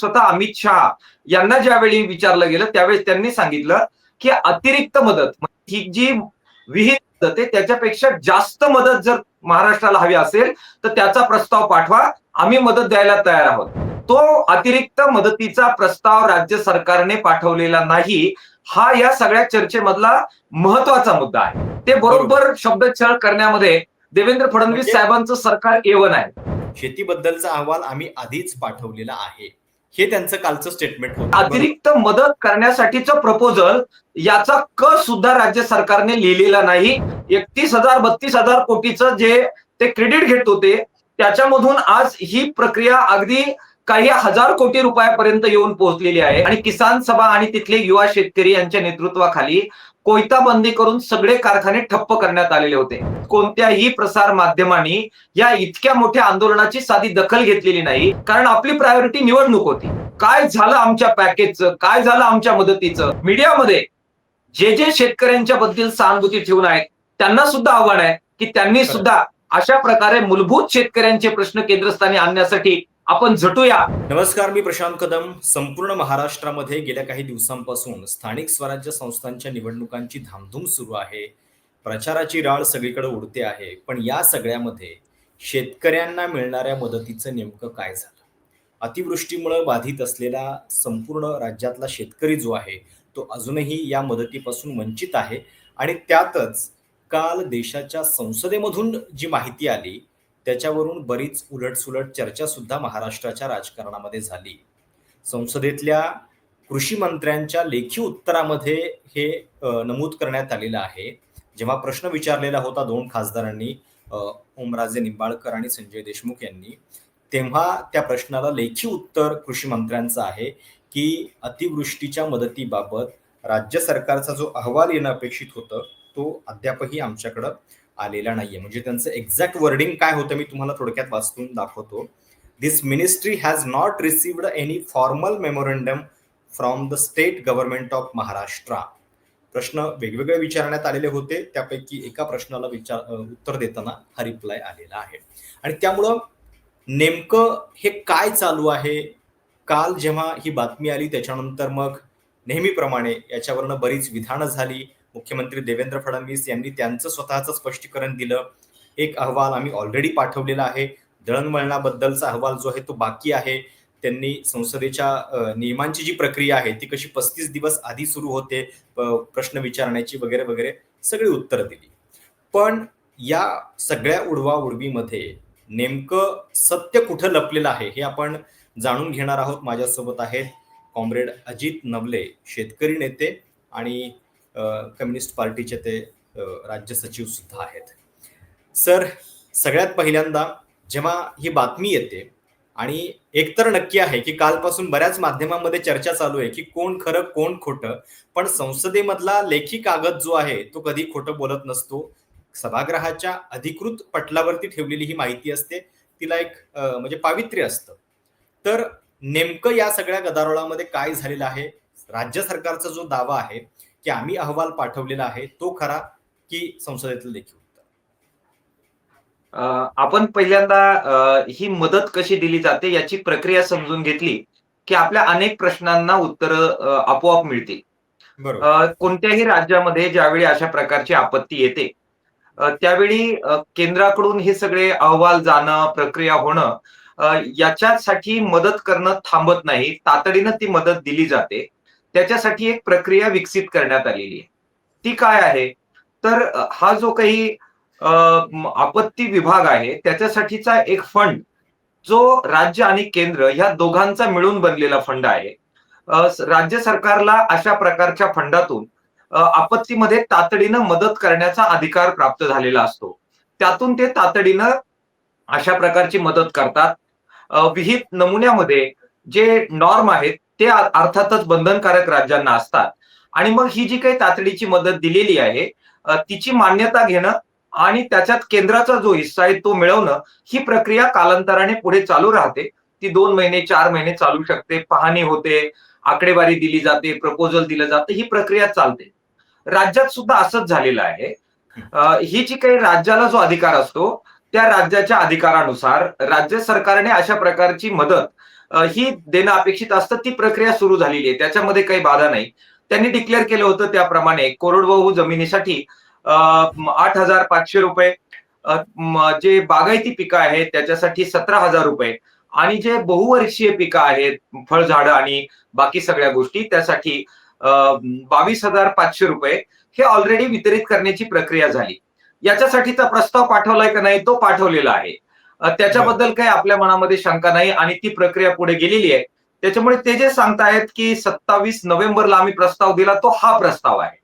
स्वतः अमित शहा यांना ज्यावेळी विचारलं गेलं त्यावेळी त्यांनी सांगितलं की अतिरिक्त मदत म्हणजे ही जी विहित आहे त्याच्यापेक्षा जास्त मदत जर महाराष्ट्राला हवी असेल तर त्याचा प्रस्ताव पाठवा. आम्ही मदत द्यायला तयार आहोत. तो अतिरिक्त मदतीचा प्रस्ताव राज्य सरकारने पाठवलेला नाही. हा या सगळ्या चर्चेमधला महत्त्वाचा मुद्दा आहे. ते बरोबर शब्दछळ करण्यामध्ये देवेंद्र फडणवीस म्हणजे- साहेबांचं सरकार एवन आहे. शेतीबद्दलचा अहवाल आम्ही आधीच पाठवलेला आहे. हे त्यांचं कालचं स्टेटमेंट होतं. अतिरिक्त मदत करण्यासाठीचं प्रपोजल याचा क सुद्धा राज्य सरकारने लिहिलेला नाही. एकतीस हजार बत्तीस हजार कोटीचं जे ते क्रेडिट घेत होते त्याच्यामधून आज ही प्रक्रिया अगदी काही हजार कोटी रुपयापर्यंत येऊन पोहोचलेली आहे. आणि किसान सभा आणि तिथले युवा शेतकरी यांच्या नेतृत्वाखाली कोयता बंदी करून सगळे कारखाने ठप्प करण्यात आलेले होते. कोणत्याही प्रसार माध्यमांनी या इतक्या मोठ्या आंदोलनाची साधी दखल घेतलेली नाही कारण आपली प्रायोरिटी निवडणूक होती. काय झालं आमच्या पॅकेजचं काय झालं आमच्या मदतीचं? मीडियामध्ये जे जे शेतकऱ्यांच्या बद्दल सहानुभूती ठेवून आहेत त्यांना सुद्धा आव्हान आहे की त्यांनी सुद्धा अशा प्रकारे मूलभूत शेतकऱ्यांचे प्रश्न केंद्रस्थानी आणण्यासाठी आपण झटूया. नमस्कार मी प्रशांत कदम. संपूर्ण महाराष्ट्रामध्ये गेल्या काही दिवसांपासून स्थानिक स्वराज्य संस्थांच्या निवडणुकांची धामधूम सुरू आहे. प्रचाराची राळ सगळीकडे उडते आहे. पण या सगळ्यामध्ये शेतकऱ्यांना मिळणाऱ्या मदतीचं नेमकं काय झालं? अतिवृष्टीमुळे बाधित असलेला संपूर्ण राज्यातला शेतकरी जो आहे तो अजूनही या मदतीपासून वंचित आहे. आणि त्यातच काल देशाच्या संसदेमधून जी माहिती आली त्याच्यावरून बरीच उलटसुलट चर्चा सुद्धा महाराष्ट्राच्या राजकारणामध्ये झाली. संसदेतल्या कृषी मंत्र्यांच्या लेखी उत्तरामध्ये हे नमूद करण्यात आलेलं आहे. जेव्हा प्रश्न विचारलेला होता दोन खासदारांनी ओमराजे निंबाळकर आणि संजय देशमुख यांनी तेव्हा त्या प्रश्नाला लेखी उत्तर कृषी मंत्र्यांचं आहे की अतिवृष्टीच्या मदतीबाबत राज्य सरकारचा जो अहवाल येणं अपेक्षित होतं तो अद्यापही आमच्याकडं आलेला नाहीये. म्हणजे त्यांचं एक्झॅक्ट वर्डिंग काय होतं मी तुम्हाला थोडक्यात वाचून दाखवतो. This ministry has not received any formal memorandum from the state government of Maharashtra प्रश्न वेगवेगळे विचारण्यात आलेले होते. त्यापैकी एका प्रश्नाला विचार उत्तर देताना हा रिप्लाय आलेला आहे. आणि त्यामुळं नेमकं हे काय चालू आहे? काल जेव्हा ही बातमी आली त्याच्यानंतर मग नेहमीप्रमाणे याच्यावरनं बरीच विधानं झाली. मुख्यमंत्री देवेंद्र फडणवीस यांनी त्यांचं स्वतःचं स्पष्टीकरण दिलं. एक अहवाल आम्ही ऑलरेडी पाठवलेला आहे. दळणवळणाबद्दलचा अहवाल जो आहे तो बाकी आहे. त्यांनी संसदेच्या नियमांची जी प्रक्रिया आहे ती कशी पस्तीस दिवस आधी सुरू होते प्रश्न विचारण्याची वगैरे वगैरे सगळी उत्तरं दिली. पण या सगळ्या उडवा उडवीमध्ये नेमकं सत्य कुठं लपलेलं आहे हे आपण जाणून घेणार आहोत. माझ्यासोबत आहेत कॉम्रेड अजित नवले शेतकरी नेते आणि कम्युनिस्ट पार्टीचे ते राज्य सचिव सुद्धा आहेत. सर सगळ्यात पहिल्यांदा जेव्हा ही बातमी येते आणि एकतर नक्की आहे की कालपासून बऱ्याच माध्यमांमध्ये चर्चा चालू आहे की कोण खरं कोण खोटं पण संसदेमधला लेखी कागद जो आहे तो कधी खोटं बोलत नसतो. सभागृहाच्या अधिकृत पटलावरती ठेवलेली ही माहिती असते. तिला एक म्हणजे पावित्र्य असतं. तर नेमकं या सगळ्या गदारोळामध्ये काय झालेलं आहे? राज्य सरकारचा जो दावा आहे की आम्ही अहवाल पाठवलेला आहे तो खरा की संसदेतलं अं, आपण पहिल्यांदा ही मदत कशी दिली जाते याची प्रक्रिया समजून घेतली की आपल्या अनेक प्रश्नांना उत्तर आपोआप मिळतील. कोणत्याही राज्यामध्ये ज्यावेळी अशा प्रकारची आपत्ती येते त्यावेळी केंद्राकडून हे सगळे अहवाल जाणं प्रक्रिया होणं याच्यासाठी मदत करणं थांबत नाही. तातडीनं ती मदत दिली जाते. त्याच्यासाठी एक प्रक्रिया विकसित करण्यात आलेली आहे. ती काय आहे? तर हा जो काही अं, आपत्ती विभाग आहे त्याच्यासाठीचा एक फंड जो राज्य आणि केंद्र ह्या दोघांचा मिळून बनलेला फंड आहे. राज्य सरकारला अशा प्रकारच्या फंडातून आपत्तीमध्ये तातडीनं मदत करण्याचा अधिकार प्राप्त झालेला असतो. त्यातून ते तातडीनं अशा प्रकारची मदत करतात. विहित नमुन्यामध्ये जे नॉर्म आहेत ते अर्थातच बंधनकारक राज्यांना असतात. आणि मग ही जी काही तातडीची मदत दिलेली आहे तिची मान्यता घेणं आणि त्याच्यात केंद्राचा जो हिस्सा आहे तो मिळवणं ही प्रक्रिया कालांतराने पुढे चालू राहते. ती दोन महिने चार महिने चालू शकते. पाहणी होते आकडेवारी दिली जाते प्रपोजल दिलं जातं ही प्रक्रिया चालते. राज्यात सुद्धा असंच झालेलं आहे. ही जी काही राज्याला जो अधिकार असतो त्या राज्याच्या अधिकारानुसार राज्य सरकारने अशा प्रकारची मदत ही देणं अपेक्षित असतं ती प्रक्रिया सुरू झालेली आहे. त्याच्यामध्ये काही बाधा नाही. त्यांनी डिक्लेअर केलं होतं त्याप्रमाणे कोरडवाहू जमिनीसाठी आठ हजार पाचशे रुपये जे बागायती पिकं आहेत त्याच्यासाठी सतरा हजार रुपये. आणि जे बहुवर्षीय पिकं आहेत फळझाडं आणि बाकी सगळ्या गोष्टी त्यासाठी बावीस हजार पाचशे रुपये हे ऑलरेडी वितरित करण्याची प्रक्रिया झाली. याच्यासाठीचा प्रस्ताव पाठवलाय का नाही तो पाठवलेला आहे. त्याच्याबद्दल काही आपल्या मनामध्ये शंका नाही आणि ती प्रक्रिया पुढे गेलेली आहे. त्याच्यामुळे ते जे सांगतायत की सत्तावीस नोव्हेंबरला आम्ही प्रस्ताव दिला तो हा प्रस्ताव आहे.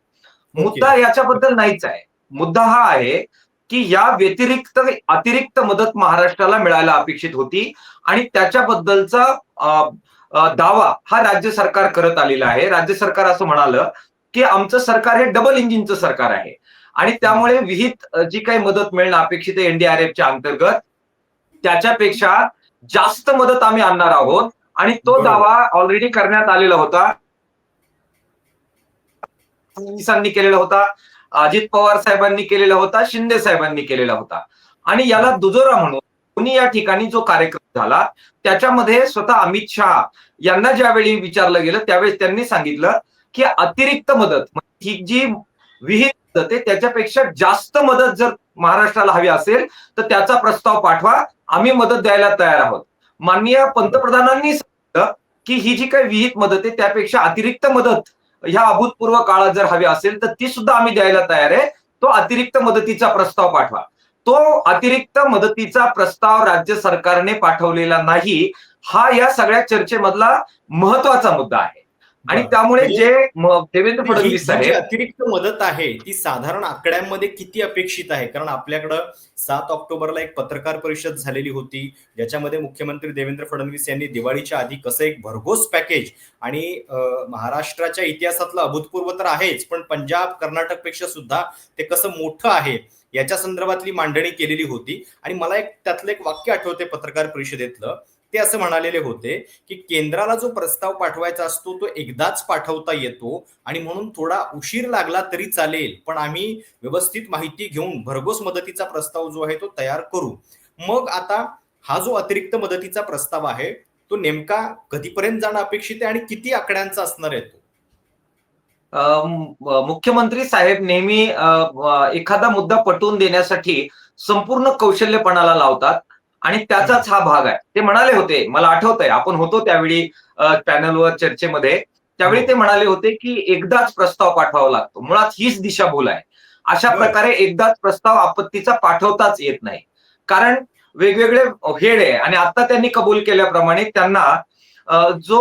मुद्दा याच्याबद्दल नाहीच आहे. मुद्दा हा आहे की या व्यतिरिक्त अतिरिक्त मदत महाराष्ट्राला मिळायला अपेक्षित होती आणि त्याच्याबद्दलचा दावा हा राज्य सरकार करत आलेला आहे. राज्य सरकार असं म्हणालं की आमचं सरकार हे डबल इंजिनचं सरकार आहे. आणि त्यामुळे विहित जी काही मदत मिळणं अपेक्षित आहे एनडीआरएफच्या अंतर्गत त्याच्यापेक्षा जास्त मदत आम्ही आणणार आहोत. आणि तो. दावा ऑलरेडी करण्यात आलेला होता. फडणवीसांनी केलेला होता अजित पवार साहेबांनी केलेला होता शिंदे साहेबांनी केलेला होता. आणि याला दुजोरा म्हणून कोणी या ठिकाणी जो कार्यक्रम झाला त्याच्यामध्ये स्वतः अमित शहा यांना ज्यावेळी विचारलं गेलं त्यावेळेस त्यांनी सांगितलं की अतिरिक्त मदत म्हणजे ही जी विहित त्याच्यापेक्षा जास्त मदत जर महाराष्ट्राला हवी असेल तर त्याचा प्रस्ताव पाठवा. आम्ही मदत द्यायला तयार आहोत. माननीय पंतप्रधानांनी सांगितलं की ही जी काही विहित मदत आहे त्यापेक्षा अतिरिक्त मदत ह्या अभूतपूर्व काळात जर हवी असेल तर ती सुद्धा आम्ही द्यायला तयार आहे. तो अतिरिक्त मदतीचा प्रस्ताव पाठवा. तो अतिरिक्त मदतीचा प्रस्ताव राज्य सरकारने पाठवलेला नाही. हा या सगळ्या चर्चेमधला महत्त्वाचा मुद्दा आहे. आणि. त्यामुळे म्हणजे जे देवेंद्र फडणवीस साहेब अतिरिक्त मदत आहे ती साधारण आकड्यांमध्ये किती अपेक्षित आहे कारण आपल्याकडं सात ऑक्टोबरला एक पत्रकार परिषद झालेली होती ज्याच्यामध्ये मुख्यमंत्री देवेंद्र फडणवीस यांनी दिवाळीच्या आधी कसं एक भरघोस पॅकेज आणि महाराष्ट्राच्या इतिहासातलं अभूतपूर्व तर आहेच पण पंजाब कर्नाटकपेक्षा सुद्धा ते कसं मोठं आहे याच्या संदर्भातली मांडणी केलेली होती आणि मला एक त्यातलं एक वाक्य आठवते पत्रकार परिषदेतलं ते असं म्हणालेले होते की केंद्राला जो प्रस्ताव पाठवायचा असतो तो एकदाच पाठवता येतो आणि म्हणून थोडा उशीर लागला तरी चालेल. पण आम्ही व्यवस्थित माहिती घेऊन भरघोस मदतीचा प्रस्ताव जो आहे तो तयार करू. मग आता हा जो अतिरिक्त मदतीचा प्रस्ताव आहे तो नेमका कधीपर्यंत जाणं अपेक्षित आहे आणि किती आकड्यांचा असणार आहे तो? मुख्यमंत्री साहेब नेहमी एखादा मुद्दा पटवून देण्यासाठी संपूर्ण कौशल्यपणाला लावतात. आणि त्याचाच हा भाग आहे. ते म्हणाले होते मला आठवत आहे आपण होतो त्यावेळी पॅनलवर चर्चेमध्ये. त्यावेळी ते म्हणाले होते की एकदाच प्रस्ताव पाठवावा लागतो. मुळात हीच दिशाभूल आहे. अशा. प्रकारे एकदाच प्रस्ताव आपत्तीचा पाठवताच येत नाही. कारण वेगवेगळे हेड आहे आणि आता त्यांनी कबूल केल्याप्रमाणे त्यांना जो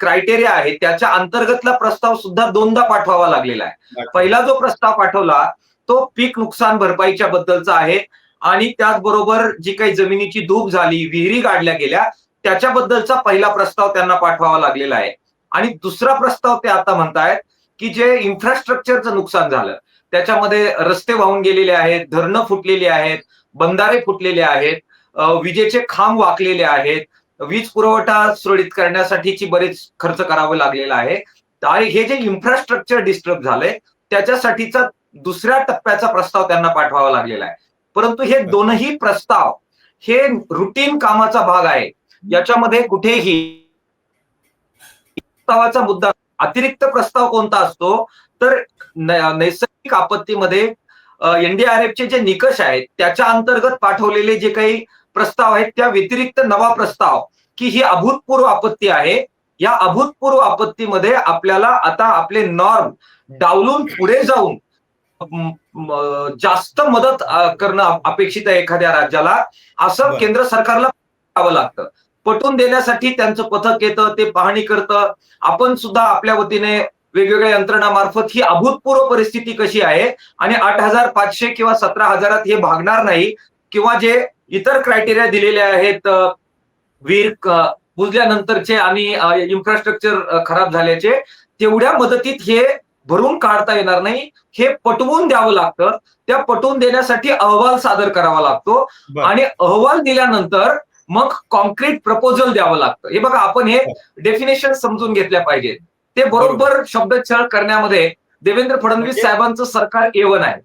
क्रायटेरिया आहे त्याच्या अंतर्गतला प्रस्ताव सुद्धा दोनदा पाठवावा लागलेला आहे. पहिला जो प्रस्ताव पाठवला तो पीक नुकसान भरपाईच्या बद्दलचा आहे. आणि त्याचबरोबर जी काही जमिनीची धूप झाली विहिरी गाडल्या गेल्या त्याच्याबद्दलचा पहिला प्रस्ताव त्यांना पाठवावा लागलेला आहे. आणि दुसरा प्रस्ताव ते आता म्हणतायत की जे इन्फ्रास्ट्रक्चरचं नुकसान झालं त्याच्यामध्ये रस्ते वाहून गेलेले आहेत धरणं फुटलेली आहेत बंधारे फुटलेले आहेत विजेचे खांब वाकलेले आहेत वीज पुरवठा सुरळीत करण्यासाठीची बरेच खर्च करावा लागलेला आहे. आणि हे जे इन्फ्रास्ट्रक्चर डिस्टर्ब झालंय त्याच्यासाठीचा दुसऱ्या टप्प्याचा प्रस्ताव त्यांना पाठवावा लागलेला आहे. परंतु हे दोनही प्रस्ताव हे रुटीन कामाचा भाग आहे. याच्यामध्ये कुठेही प्रस्तावाचा मुद्दा अतिरिक्त प्रस्ताव कोणता असतो? तर नैसर्गिक आपत्तीमध्ये एनडीआरएफचे जे निकष आहेत त्याच्या अंतर्गत पाठवलेले जे काही प्रस्ताव आहेत त्या व्यतिरिक्त नवा प्रस्ताव की ही अभूतपूर्व आपत्ती आहे. या अभूतपूर्व आपत्तीमध्ये आपल्याला आता आपले नॉर्म डावलून पुढे जाऊन जास्त मदत करणं अपेक्षित आहे एखाद्या राज्याला. असं. केंद्र सरकारला करावं लागतं. पटवून देण्यासाठी त्यांचं पथक येतं ते पाहणी करतं. आपण सुद्धा आपल्या वतीने वेगवेगळ्या यंत्रणामार्फत ही अभूतपूर्व परिस्थिती कशी आहे आणि आठ हजार पाचशे किंवा सतरा हजारात हे भागणार नाही किंवा जे इतर क्रायटेरिया दिलेले आहेत क- बुजल्यानंतरचे आणि इन्फ्रास्ट्रक्चर खराब झाल्याचे तेवढ्या मदतीत हे भरून काढता येणार नाही. हे पटवून द्यावं लागतं. त्या पटवून देण्यासाठी अहवाल सादर करावा लागतो. आणि अहवाल दिल्यानंतर मग कॉन्क्रीट प्रपोजल द्यावं लागतं. हे बघा आपण हे डेफिनेशन समजून घेतल्या पाहिजेत. ते बरोबर शब्दछळ करण्यामध्ये देवेंद्र फडणवीस म्हणजे- साहेबांचं सरकार एवन आहे.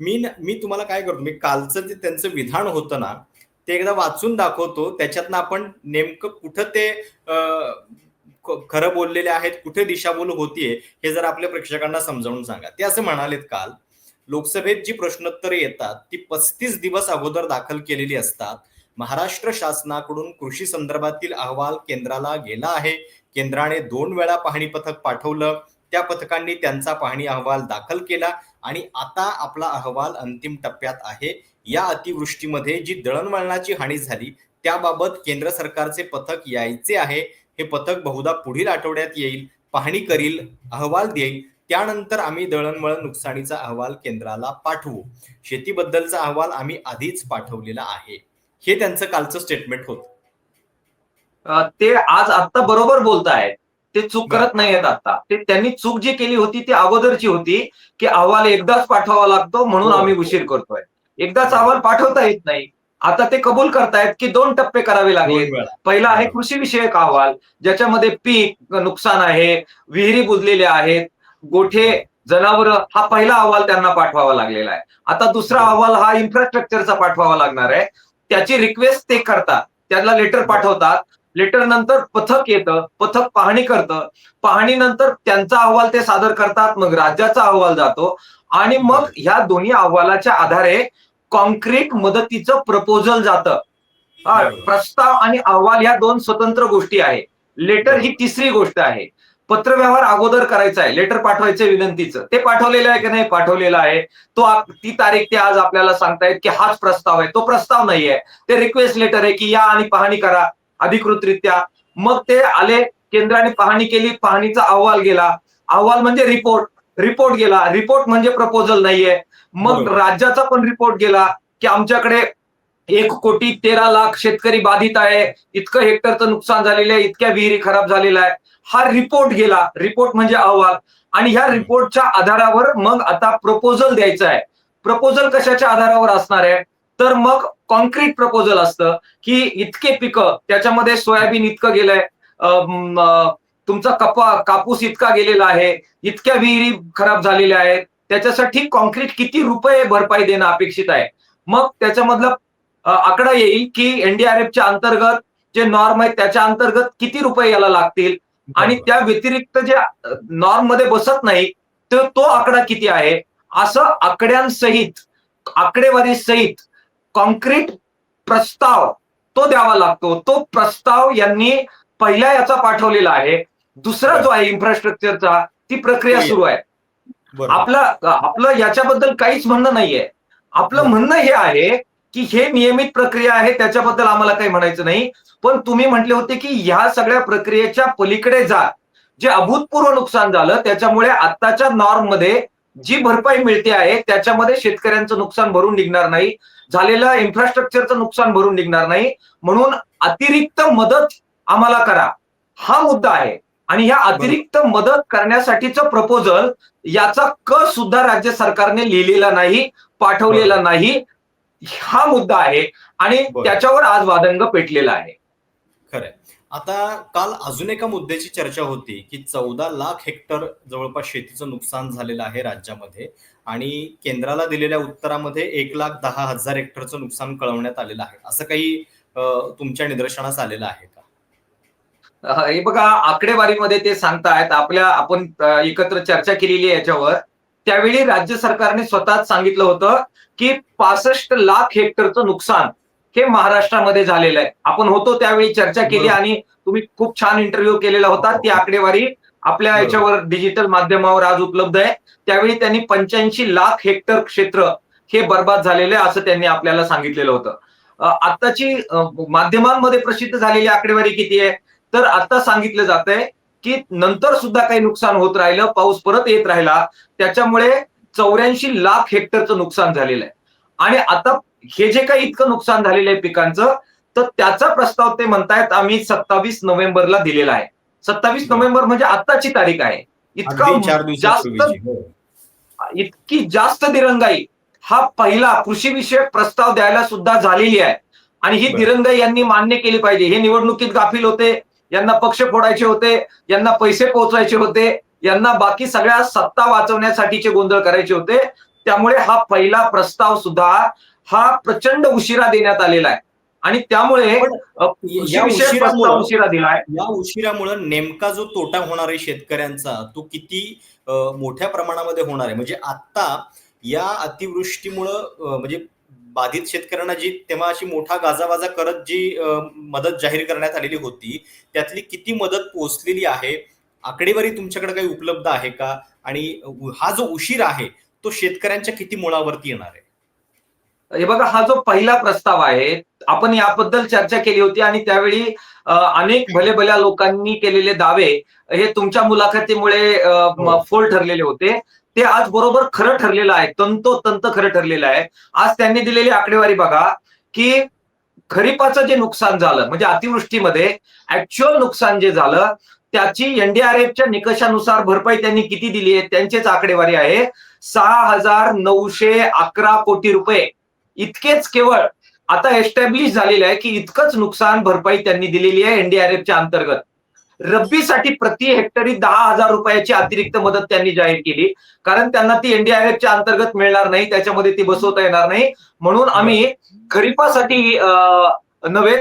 मी मी तुम्हाला काय करतो मी कालचं जे त्यांचं विधान होतं ना ते एकदा वाचून दाखवतो. त्याच्यातनं आपण नेमकं कुठं ते खरं बोललेले आहेत कुठे दिशाभूल होतीये हे जर आपल्या प्रेक्षकांना समजावून सांगा. ते असं म्हणालेत काल लोकसभेत जी प्रश्नोत्तरे येतात ती पस्तीस दिवस अगोदर दाखल केलेली असतात. महाराष्ट्र शासनाकडून कृषी संदर्भातील अहवाल केंद्राला गेला आहे. केंद्राने दोन वेळा पाहणी पथक पाठवलं. त्या पथकांनी त्यांचा पाहणी अहवाल दाखल केला आणि आता आपला अहवाल अंतिम टप्प्यात आहे. या अतिवृष्टीमध्ये जी दळणवळणाची हानी झाली त्याबाबत केंद्र सरकारचे पथक यायचे आहे. हे पथक बहुधा पुढील आठवड्यात येईल पाहणी करील अहवाल देईल. त्यानंतर आम्ही दळणवळण नुकसानीचा अहवाल केंद्राला पाठवू. शेतीबद्दलचा अहवाल आम्ही आधीच पाठवलेला आहे. हे त्यांचं कालचं स्टेटमेंट होतं. ते आज आता बरोबर बोलतायत. ते चूक. करत नाहीयेत आता ते त्यांनी चूक जी केली होती ती अगोदरची होती की अहवाल एकदाच पाठवावा लागतो म्हणून हो. आम्ही उशीर करतोय. एकदाच. अहवाल पाठवता येत नाही. आता ते कबूल करतायत की दोन टप्पे करावे लागले पहिला आहे. कृषी विषयक अहवाल ज्याच्यामध्ये पीक नुकसान आहे विहिरी बुजलेल्या आहेत गोठे जनावर हा पहिला अहवाल त्यांना पाठवावा लागलेला आहे. आता दुसरा. अहवाल हा इन्फ्रास्ट्रक्चरचा पाठवावा लागणार आहे. त्याची रिक्वेस्ट ते करतात. त्याला लेटर पाठवतात. लेटर नंतर पथक येतं पथक पाहणी करतं. पाहणीनंतर त्यांचा अहवाल ते सादर करतात मग राज्याचा अहवाल जातो. आणि मग ह्या दोन्ही अहवालाच्या आधारे कॉन्क्रीट मदतीचं प्रपोजल जातं. प्रस्ताव आणि अहवाल ह्या दोन स्वतंत्र गोष्टी आहे. लेटर ही तिसरी गोष्ट आहे. पत्रव्यवहार अगोदर करायचा आहे. लेटर पाठवायचं विनंतीचं. ते पाठवलेलं आहे की नाही? पाठवलेलं आहे. तो ती तारीख ते आज आपल्याला सांगतायत की हाच प्रस्ताव आहे. तो प्रस्ताव नाहीये ते रिक्वेस्ट लेटर आहे की या आणि पाहणी करा अधिकृतरित्या. मग ते आले केंद्राने पाहणी केली पाहणीचा अहवाल गेला. अहवाल म्हणजे रिपोर्ट रिपोर्ट गेला. रिपोर्ट म्हणजे प्रपोजल नाहीये. मग. राज्याचा पण रिपोर्ट गेला की आमच्याकडे एक कोटी तेरा लाख शेतकरी बाधित आहे इतकं हेक्टरचं नुकसान झालेलं आहे इतक्या विहिरी खराब झालेल्या आहे हा रिपोर्ट गेला. रिपोर्ट म्हणजे अहवाल. आणि ह्या रिपोर्टच्या आधारावर मग आता प्रपोजल द्यायचं आहे. प्रपोजल कशाच्या आधारावर असणार आहे? तर मग कॉन्क्रीट प्रपोजल असतं की इतके पिकं त्याच्यामध्ये सोयाबीन इतकं गेलंय तुमचा कपा कापूस इतका गेलेला आहे इतक्या विहिरी खराब झालेल्या आहेत त्याच्यासाठी कॉन्क्रीट किती रुपये भरपाई देणं अपेक्षित आहे? मग त्याच्यामधला आकडा येईल की एनडीआरएफच्या अंतर्गत जे नॉर्म आहेत त्याच्या अंतर्गत किती रुपये याला लागतील? आणि. त्या व्यतिरिक्त जे नॉर्ममध्ये बसत नाही तर तो आकडा किती आहे? असं आकड्यांसहित आकडेवारी सहित कॉन्क्रीट प्रस्ताव तो द्यावा लागतो. तो प्रस्ताव यांनी पहिल्या याचा पाठवलेला आहे. दुसरा जो आहे इन्फ्रास्ट्रक्चरचा ती प्रक्रिया तो सुरू आहे. आपलं आपलं याच्याबद्दल काहीच म्हणणं नाहीये. आपलं. म्हणणं हे आहे की हे नियमित प्रक्रिया आहे त्याच्याबद्दल आम्हाला काही म्हणायचं नाही. पण तुम्ही म्हटले होते की ह्या सगळ्या प्रक्रियेच्या पलीकडे जा. जे अभूतपूर्व नुकसान झालं त्याच्यामुळे आत्ताच्या नॉर्ममध्ये जी भरपाई मिळते आहे त्याच्यामध्ये शेतकऱ्यांचं नुकसान भरून निघणार नाही. झालेलं इन्फ्रास्ट्रक्चरचं नुकसान भरून निघणार नाही. म्हणून अतिरिक्त मदत आम्हाला करा. हा मुद्दा आहे. आणि ह्या अतिरिक्त मदत करण्यासाठीचं प्रपोजल याचा क सुद्धा राज्य सरकारने लिहिलेला नाही पाठवलेला नाही हा मुद्दा आहे आणि. त्याच्यावर आज वादंग पेटलेला आहे. खरंय. आता काल अजून एका मुद्द्याची चर्चा होती की चौदा लाख हेक्टर जवळपास शेतीचं नुकसान झालेलं आहे राज्यामध्ये आणि केंद्राला दिलेल्या उत्तरामध्ये एक लाख दहा हजार हेक्टरचं नुकसान कळवण्यात आलेलं आहे. असं काही तुमच्या निदर्शनास आलेलं आहे का? हे बघा आकडेवारीमध्ये ते सांगतायत. आपल्या आपण एकत्र चर्चा केलेली आहे याच्यावर. त्यावेळी राज्य सरकारने स्वतःच सांगितलं होतं की पासष्ट लाख हेक्टरचं नुकसान हे महाराष्ट्रामध्ये झालेलं आहे. आपण होतो त्यावेळी चर्चा केली. आणि तुम्ही खूप छान इंटरव्ह्यू केलेला होता. ती आकडेवारी आपल्या. याच्यावर डिजिटल माध्यमावर आज उपलब्ध आहे. त्यावेळी त्यांनी पंच्याऐंशी लाख हेक्टर क्षेत्र हे बर्बाद झालेले आहे असं त्यांनी आपल्याला सांगितलेलं होतं. अह, माध्यमांमध्ये प्रसिद्ध झालेली आकडेवारी किती आहे? तर आता सांगितलं जात आहे की नंतर सुद्धा काही नुकसान होत राहिलं पाऊस परत येत राहिला त्याच्यामुळे चौऱ्याऐंशी लाख हेक्टरचं नुकसान झालेलं आहे. आणि आता हे जे काही इतकं नुकसान झालेलं आहे पिकांचं तर त्याचा प्रस्ताव ते म्हणतायत आम्ही सत्तावीस नोव्हेंबरला दिलेला आहे. सत्तावीस बरं. नोव्हेंबर म्हणजे आत्ताची तारीख आहे. इतका जास्त हो. इतकी जास्त दिरंगाई. हा पहिला कृषी विषयक प्रस्ताव द्यायला सुद्धा झालेली आहे. आणि ही. दिरंगाई यांनी मान्य केली पाहिजे. हे निवडणुकीत गाफील होते. यांना पक्ष फोडायचे होते यांना पैसे पोहोचवायचे होते यांना बाकी सगळ्या सत्ता वाचवण्यासाठीचे गोंधळ करायचे होते. त्यामुळे हा पहिला प्रस्ताव सुद्धा हा प्रचंड उशिरा देण्यात आलेला आहे. आणि त्यामुळे उशिरा दिलाय या उशिरामुळे नेमका जो तोटा होणार आहे शेतकऱ्यांचा तो किती मोठ्या प्रमाणामध्ये होणार आहे? म्हणजे आता या अतिवृष्टीमुळं म्हणजे बाधित शेतकऱ्यांना जी तेव्हा अशी मोठा गाजावाजा करत जी मदत जाहीर करण्यात आलेली होती त्यातली किती मदत पोहोचलेली आहे? आकडेवारी तुमच्याकडे काही उपलब्ध आहे का? आणि हा जो उशीर आहे तो शेतकऱ्यांच्या किती मुळावरती येणार आहे? हे बघा हा जो पहिला प्रस्ताव आहे आपण याबद्दल चर्चा केली होती आणि त्यावेळी अनेक भले भल्या लोकांनी केलेले दावे हे तुमच्या मुलाखतीमुळे हो. फोल ठरलेले होते. ते आज बरोबर खरं ठरलेलं आहे. तंतोतंत खरं ठरलेलं आहे. आज त्यांनी दिलेली आकडेवारी बघा की खरीपाचं जे नुकसान झालं म्हणजे अतिवृष्टीमध्ये ऍक्च्युअल नुकसान जे झालं त्याची एनडीआरएफच्या निकषानुसार भरपाई त्यांनी किती दिली आहे त्यांचेच आकडेवारी आहे. सहा हजार नऊशे अकरा कोटी रुपये. इतकेच केवळ. आता एस्टॅब्लिश झालेलं आहे की इतकंच नुकसान भरपाई त्यांनी दिलेली आहे एनडीआरएफच्या अंतर्गत. रब्बीसाठी प्रति हेक्टरी दहा हजार रुपयाची अतिरिक्त मदत त्यांनी जाहीर केली. कारण त्यांना ती एनडीआरएफच्या अंतर्गत मिळणार नाही त्याच्यामध्ये ती बसवता येणार नाही. म्हणून आम्ही खरीपासाठी नव्हे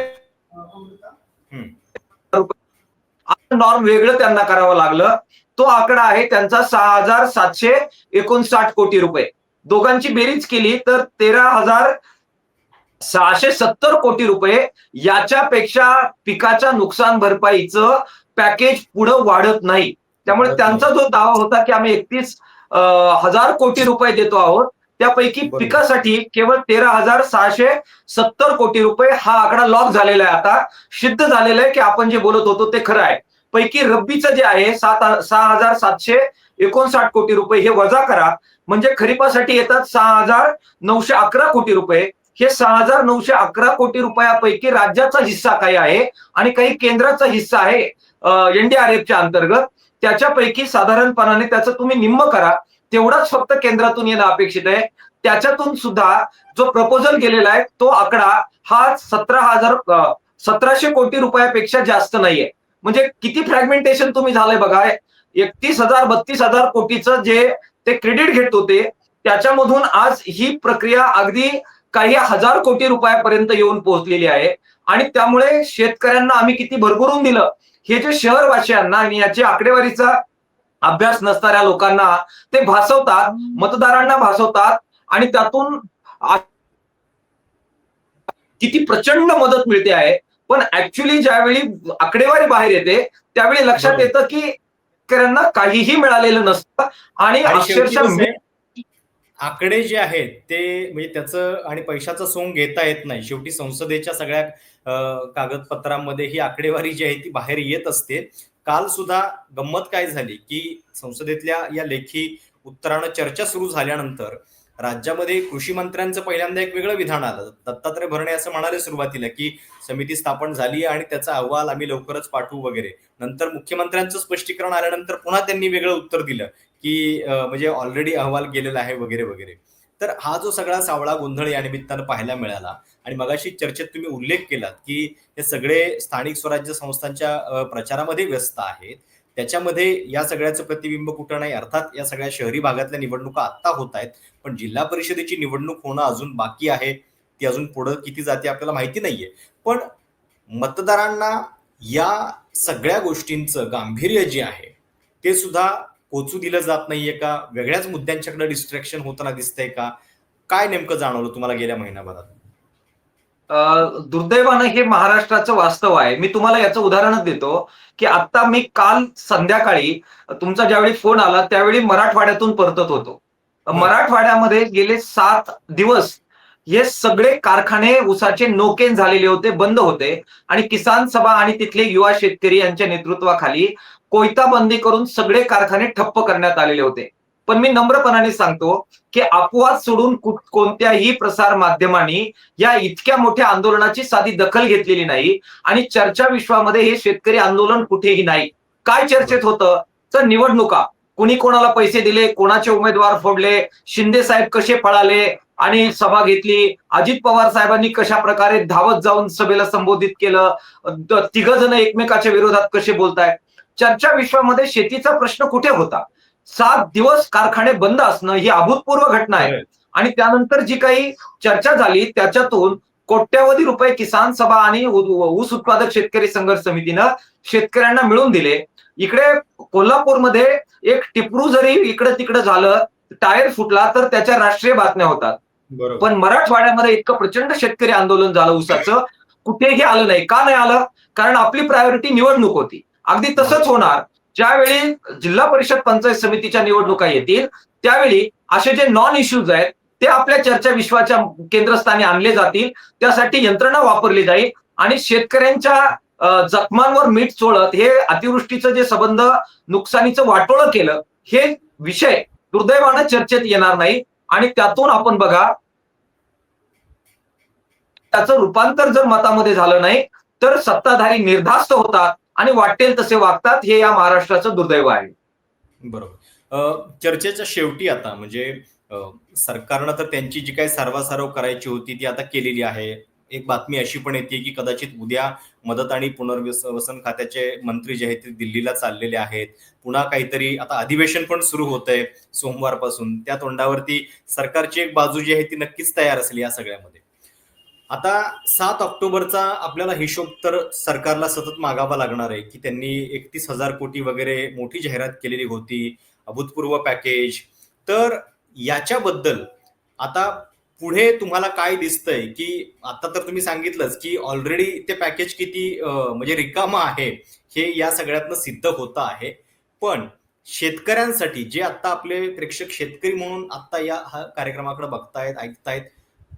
नॉर्म वेगळं त्यांना करावं लागलं. तो आकडा आहे त्यांचा सहा हजार सातशे एकोणसाठ कोटी रुपये. दोघांची बेरीज केली तर तेरा हजार सहाशे सत्तर कोटी रुपये. याच्यापेक्षा पिकाच्या नुकसान भरपाईचं पॅकेज पुढं वाढत नाही. त्यामुळे त्यांचा जो दावा होता की आम्ही एकतीस हजार कोटी रुपये देतो आहोत त्यापैकी. पिकासाठी केवळ तेरा हजार सहाशे सत्तर कोटी रुपये हा आकडा लॉक झालेला आहे आता. सिद्ध झालेलं आहे की आपण जे बोलत होतो ते खरं आहे. पैकी रब्बीचं जे आहे सात सहा हजार सातशे एकोणसाठ कोटी रुपये हे वजा करा. म्हणजे खरीपासाठी येतात सहा हजार नऊशे अकरा कोटी रुपये. हे सहा हजार नऊशे अकरा कोटी रुपयापैकी राज्याचा हिस्सा काही आहे आणि काही केंद्राचा हिस्सा आहे. एनडीआरएफच्या अंतर्गत. त्याच्यापैकी साधारणपणाने त्याचं तुम्ही निम्म करा. तेवढाच फक्त केंद्रातून येणं अपेक्षित आहे. त्याच्यातून सुद्धा जो प्रपोजल केलेला आहे तो आकडा हा सतरा हजार सतराशे कोटी रुपयापेक्षा जास्त नाहीये. म्हणजे किती फ्रॅगमेंटेशन तुम्ही झालंय बघा. एकतीस हजार बत्तीस हजार कोटीचं जे ते क्रेडिट घेत होते त्याच्यामधून आज ही प्रक्रिया अगदी काही हजार कोटी रुपयापर्यंत येऊन पोहोचलेली आहे. आणि त्यामुळे शेतकऱ्यांना आम्ही किती भरभरून दिलं हे जे शहरवासियांना आणि याची आकडेवारीचा अभ्यास नसणाऱ्या लोकांना ते भासवतात मतदारांना भासवतात आणि त्यातून किती प्रचंड मदत मिळते आहे पण ऍक्च्युली ज्यावेळी आकडेवारी बाहेर येते त्यावेळी लक्षात. येतं की शेतकऱ्यांना काहीही मिळालेलं नसतं आणि अक्षरशः आकडे जे आहेत ते म्हणजे त्याचं आणि पैशाचं सोंग घेता येत नाही. शेवटी संसदेच्या सगळ्या कागदपत्रांमध्ये ही आकडेवारी जी आहे ती बाहेर येत असते. काल सुद्धा गंमत काय झाली की संसदेतल्या या लेखी उत्तरानं चर्चा सुरू झाल्यानंतर राज्यामध्ये कृषी मंत्र्यांचं पहिल्यांदा एक वेगळं विधान आलं. दत्तात्रय भरणे असं म्हणाले सुरुवातीला की समिती स्थापन झाली आणि त्याचा अहवाल आम्ही लवकरच पाठवू वगैरे. नंतर मुख्यमंत्र्यांचं स्पष्टीकरण आल्यानंतर पुन्हा त्यांनी वेगळं उत्तर दिलं. की म्हणजे ऑलरेडी अहवाल गेलेला आहे वगैरे वगैरे. तर हा जो सगळा सावळा गोंधळ या निमित्तानं पाहायला मिळाला आणि मगाशी चर्चेत तुम्ही उल्लेख केलात की हे सगळे स्थानिक स्वराज्य संस्थांच्या प्रचारामध्ये व्यस्त आहेत. त्याच्यामध्ये या सगळ्याचं प्रतिबिंब कुठं नाही अर्थात या सगळ्या शहरी भागातल्या निवडणुका आत्ता होत आहेत. पण जिल्हा परिषदेची निवडणूक होणं अजून बाकी आहे. ती अजून पुढं किती जाते आपल्याला माहिती नाहीये. पण मतदारांना या सगळ्या गोष्टींचं गांभीर्य जे आहे ते सुद्धा पोचू दिलं जात नाहीये का? वेगळ्याच मुद्द्यांच्याकडे डिस्ट्रॅक्शन होताना दिसतंय का? काय नेमकं जाणवलं तुम्हाला गेल्या महिनाभरात? अ, दुर्दैवानं हे महाराष्ट्राचं वास्तव आहे. मी तुम्हाला याचं उदाहरणच देतो की आता मी काल संध्याकाळी तुमचा ज्यावेळी फोन आला त्यावेळी मराठवाड्यातून परतत होतो. मराठवाड्यामध्ये गेले सात दिवस हे सगळे कारखाने उसाचे नोकेन झालेले होते बंद होते. आणि किसान सभा आणि तिथले युवा शेतकरी यांच्या नेतृत्वाखाली कोयता बंदी करून सगळे कारखाने ठप्प करण्यात आलेले होते. पण मी नम्रपणाने सांगतो की अपवाद सोडून कोणत्याही प्रसार माध्यमांनी या इतक्या मोठ्या आंदोलनाची साधी दखल घेतलेली नाही आणि चर्चा विश्वामध्ये हे शेतकरी आंदोलन कुठेही नाही. काय चर्चेत होतं? तर निवडणुका. कुणी कोणाला पैसे दिले कोणाचे उमेदवार फोडले शिंदे साहेब कसे पळाले आणि सभा घेतली अजित पवार साहेबांनी कशा प्रकारे धावत जाऊन सभेला संबोधित केलं तिघ जण एकमेकाच्या विरोधात कसे बोलतायत चर्चा विश्वामध्ये शेतीचा प्रश्न कुठे होता? सात दिवस कारखाने बंद असणं ही अभूतपूर्व घटना आहे. आणि त्यानंतर जी काही चर्चा झाली त्याच्यातून कोट्यवधी रुपये किसान सभा आणि ऊस उत्पादक शेतकरी संघर्ष समितीनं शेतकऱ्यांना मिळून दिले. इकडे कोल्हापूरमध्ये एक टिपरू जरी इकडे तिकडे झालं टायर फुटला तर त्याच्या राष्ट्रीय बातम्या होतात. पण मराठवाड्यामध्ये इतकं प्रचंड शेतकरी आंदोलन झालं ऊसाचं कुठेही आलं नाही. का नाही आलं? कारण आपली प्रायोरिटी निवडणूक होती. अगदी तसंच होणार. ज्यावेळी जिल्हा परिषद पंचायत समितीच्या निवडणुका येतील त्यावेळी असे जे नॉन इश्यूज आहेत ते आपल्या चर्चा विश्वाच्या केंद्रस्थानी आणले जातील. त्यासाठी यंत्रणा वापरली जाईल आणि शेतकऱ्यांच्या जखमांवर मीठ चोळत हे अतिवृष्टीचं जे संबंध नुकसानीचं वाटोळं केलं हे विषय दुर्दैवानं चर्चेत येणार नाही. आणि त्यातून आपण बघा त्याचं रूपांतर जर मतामध्ये झालं नाही तर सत्ताधारी निर्धास्त होतात. आणि वाटेल तसे वागतात हे या महाराष्ट्राचं दुर्दैव आहे. बरोबर. चर्चेच्या शेवटी आता म्हणजे सरकारनं तर त्यांची जी काही सारवासारव करायची होती ती आता केलेली आहे. एक बातमी अशी पण येते की कदाचित उद्या मदत आणि पुनर्वसन खात्याचे मंत्री जे आहेत ते दिल्लीला चाललेले आहेत. पुन्हा काहीतरी आता अधिवेशन पण सुरू होत आहे सोमवारपासून. त्या तोंडावरती सरकारची एक बाजू जी आहे ती नक्कीच तयार असेल या सगळ्यामध्ये. आता सात ऑक्टोबरचा आपल्याला हिशोब तर सरकारला सतत मागावा लागणार आहे की त्यांनी एकतीस हजार कोटी वगैरे मोठी जाहिरात केलेली होती अभूतपूर्व पॅकेज. तर याच्याबद्दल आता पुढे तुम्हाला काय दिसतंय की आता तर तुम्ही सांगितलंच की ऑलरेडी ते पॅकेज किती म्हणजे रिकामा आहे हे या सगळ्यातनं सिद्ध होतं आहे. पण शेतकऱ्यांसाठी जे आता आपले प्रेक्षक शेतकरी म्हणून आता या हा कार्यक्रमाकडे बघतायत ऐकतायत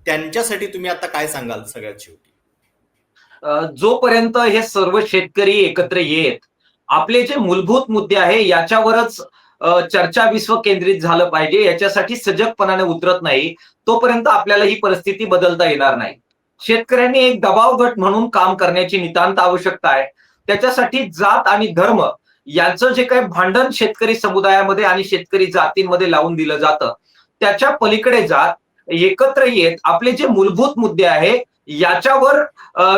त्यांच्यासाठी तुम्ही आता काय सांगाल सगळ्यात शेवटी? जोपर्यंत हे सर्व शेतकरी एकत्र येत आपले जे मूलभूत मुद्दे आहे याच्यावरच चर्चा विश्व केंद्रित झालं पाहिजे याच्यासाठी सजगपणाने उतरत नाही तोपर्यंत आपल्याला ही परिस्थिती बदलता येणार नाही. शेतकऱ्यांनी एक दबाव गट म्हणून काम करण्याची नितांत आवश्यकता आहे. त्याच्यासाठी जात आणि धर्म यांचं जे काही भांडण शेतकरी समुदायामध्ये आणि शेतकरी जातींमध्ये लावून दिलं जातं त्याच्या पलीकडे जात एकत्र येत आपले जे मूलभूत मुद्दे आहे याच्यावर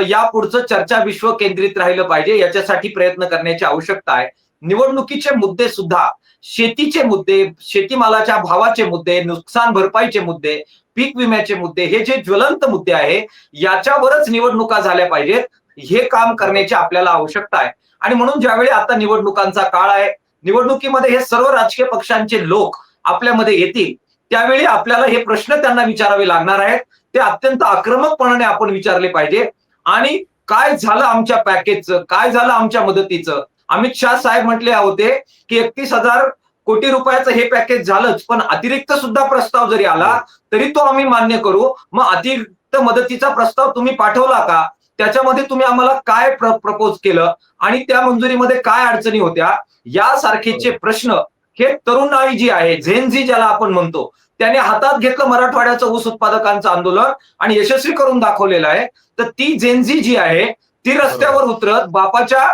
या पुढचं चर्चा विश्व केंद्रित राहिलं पाहिजे याच्यासाठी प्रयत्न करण्याची आवश्यकता आहे. निवडणुकीचे मुद्दे सुद्धा शेतीचे मुद्दे शेतीमालाच्या भावाचे मुद्दे नुकसान भरपाईचे मुद्दे पीक विम्याचे मुद्दे हे जे ज्वलंत मुद्दे आहे याच्यावरच निवडणुका झाल्या पाहिजेत. हे काम करण्याची आपल्याला आवश्यकता आहे. आणि म्हणून ज्यावेळी आता निवडणुकांचा काळ आहे निवडणुकीमध्ये हे सर्व राजकीय पक्षांचे लोक आपल्यामध्ये येतील. त्यावेळी आपल्याला हे प्रश्न त्यांना विचारावे लागणार आहेत. ते अत्यंत आक्रमकपणाने आपण विचारले पाहिजे. आणि काय झालं आमच्या पॅकेजचं? काय झालं आमच्या मदतीचं? अमित शाह साहेब म्हटले होते की एकतीस हजार कोटी रुपयाचं हे पॅकेज झालंच पण अतिरिक्त सुद्धा प्रस्ताव जरी आला तरी तो आम्ही मान्य करू. मग अतिरिक्त मदतीचा प्रस्ताव तुम्ही पाठवला का? त्याच्यामध्ये तुम्ही आम्हाला काय प्रपोज केलं? आणि त्या मंजुरीमध्ये काय अडचणी होत्या? यासारखेचे प्रश्न हे तरुणाई जी आहे झेनझी ज्याला आपण म्हणतो त्याने हातात घेतलं मराठवाड्याचं ऊस उत्पादकांचं आंदोलन आणि यशस्वी करून दाखवलेलं आहे. तर ती जेनझी जी आहे ती रस्त्यावर उतरत बापाच्या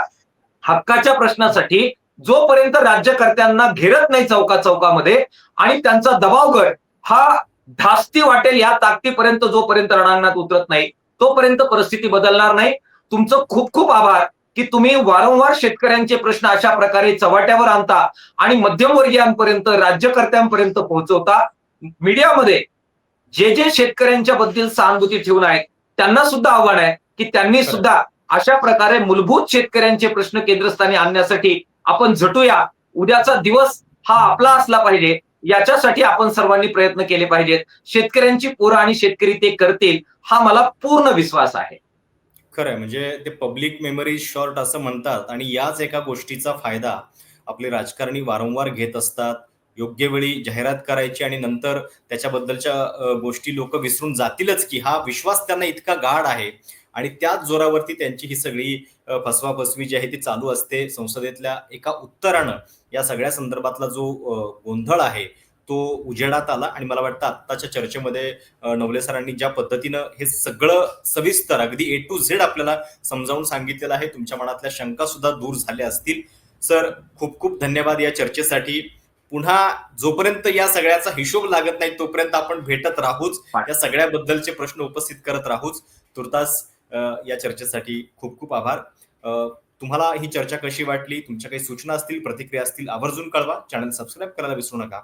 हक्काच्या प्रश्नासाठी जोपर्यंत राज्यकर्त्यांना घेरत नाही चौका चौकामध्ये आणि त्यांचा दबाव गट हा धास्ती वाटेल या ताकदीपर्यंत जोपर्यंत रणांगणात उतरत नाही तोपर्यंत परिस्थिती बदलणार नाही. तुमचं खूप खूप आभार की तुम्ही वारंवार शेतकऱ्यांचे प्रश्न अशा प्रकारे चव्हाट्यावर आणता आणि मध्यमवर्गीयांपर्यंत राज्यकर्त्यांपर्यंत पोहोचवता. मीडियामध्ये जे जे शेतकऱ्यांच्या बद्दल सहानुभूती ठेवून आहेत त्यांना सुद्धा आव्हान आहे की त्यांनी सुद्धा अशा प्रकारे मूलभूत शेतकऱ्यांचे प्रश्न केंद्रस्थानी आणण्यासाठी आपण झटूया. उद्याचा दिवस हा आपला असला पाहिजे. याच्यासाठी आपण सर्वांनी प्रयत्न केले पाहिजेत. शेतकऱ्यांची पोरं आणि शेतकरी ते करतील हा मला पूर्ण विश्वास आहे. खरंय. म्हणजे ते पब्लिक मेमरी शॉर्ट असं म्हणतात आणि याच एका गोष्टीचा फायदा आपले राजकारणी वारंवार घेत असतात. योग्य वेळी जाहिरात करायची आणि नंतर त्याच्याबद्दलच्या गोष्टी लोक विसरून जातीलच की हा विश्वास त्यांना इतका गाढ आहे. आणि त्याच जोरावरती त्यांची ही सगळी फसवाफसवी जी आहे ती चालू असते. संसदेतल्या एका उत्तरानं या सगळ्या संदर्भातला जो गोंधळ आहे तो उजेडात आला आणि मला वाटतं आत्ताच्या चर्चेमध्ये नवले सरांनी ज्या पद्धतीनं हे सगळं सविस्तर अगदी ए टू झेड आपल्याला समजावून सांगितलेलं आहे तुमच्या मनातल्या शंका सुद्धा दूर झाल्या असतील. सर खूप खूप धन्यवाद या चर्चेसाठी. पुन्हा जोपर्यंत या सगळ्याचा हिशोब लागत नाही तोपर्यंत आपण भेटत राहूच. या सगळ्याबद्दलचे प्रश्न उपस्थित करत राहूच. तुर्तास या चर्चेसाठी खूप खूप आभार. तुम्हाला ही चर्चा कशी वाटली? तुमच्या काही सूचना असतील प्रतिक्रिया असतील आवर्जून कळवा. चॅनल सबस्क्राईब करायला विसरू नका.